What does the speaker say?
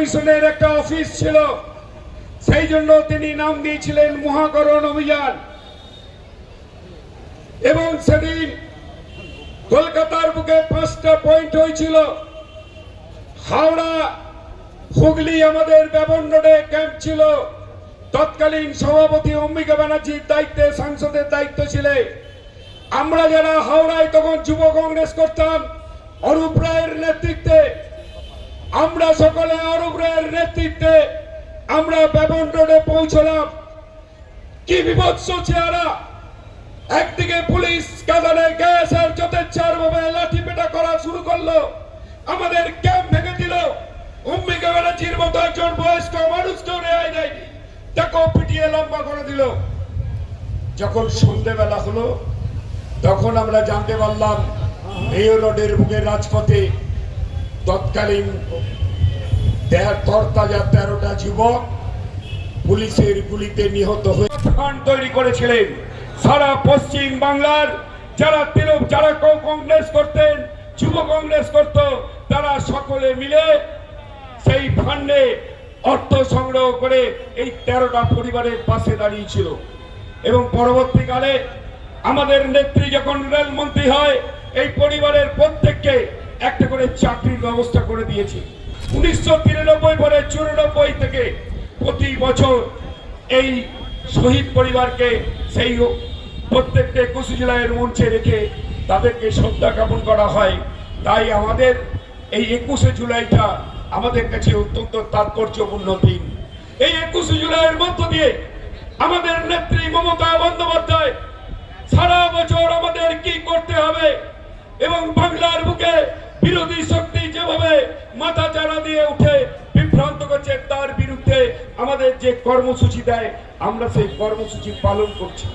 কমিশনের একটা অফিস ছিল। সেই জন্য তিনি নাম দিয়েছিলেন মহাকরণ অভিযান। এবং সেদিন কলকাতার বুকে পাঁচটা পয়েন্ট হয়েছিল। হাওড়া, হুগলি আমাদের ব্যবন রোডে ক্যাম্প ছিল। তৎকালীন সভাপতি অম্বিকা ব্যানার্জির দায়িত্বে সাংসদের দায়িত্ব ছিলে। আমরা যারা হাওড়ায় তখন যুব কংগ্রেস করতাম, অরূপ রায়ের নেতৃত্বে, আমরা সকলে নেতৃত্বে আমরা ব্যবন রোডে পৌঁছলাম। কি বিভৎস চেহারা। একদিকে পুলিশ কাঁদানে গ্যাস আর যথেচ্ছার ভাবে লাঠি পেটা করা শুরু করল। আমাদের ক্যাম্প ভেঙে দিল। অম্বিকা ব্যানার্জির মতো একজন বয়স্ক মানুষকেও রেহাই দেয়নি। তাকেও পিটিয়ে লম্বা করে দিল। যখন সন্ধেবেলা হলো, তখন আমরা জানতে পারলাম মেয়র রোডের বুকে রাজপথে তৎকালীন দেড় তরতাজা তেরোটা যুবক পুলিশের গুলিতে নিহত হয়ে ফান্ড তৈরি করেছিলেন সারা পশ্চিম বাংলার যারা তৃণমূল যারা কংগ্রেস করতেন, যুব কংগ্রেস করত, তারা সকলে মিলে সেই ফান্ডে অর্থ সংগ্রহ করে এই তেরোটা পরিবারের পাশে দাঁড়িয়েছিল এবং পরবর্তীকালে আমাদের নেত্রী যখন রেলমন্ত্রী হয়, এই পরিবারের প্রত্যেককে একটা করে চাকরির ব্যবস্থা করে দিয়েছে। উনিশশো তিরানব্বই পরে চুরানব্বই থেকে প্রতি বছর এই শহীদ পরিবারকে সেই প্রত্যেকটা জুলাইয়ের মঞ্চে রেখে তাদেরকে শ্রদ্ধা জ্ঞাপন করা হয়। তাই আমাদের এই একুশে জুলাইটা আমাদের কাছে অত্যন্ত তাৎপর্যপূর্ণ দিন। এই একুশে জুলাইয়ের মধ্য দিয়ে আমাদের নেত্রী মমতা বন্দ্যোপাধ্যায় সারা বছর আমাদের কি করতে হবে এবং বাংলার বুকে বিরোধী আমাদের যে কর্মসূচি দেয় আমরা সেই কর্মসূচি পালন করছি।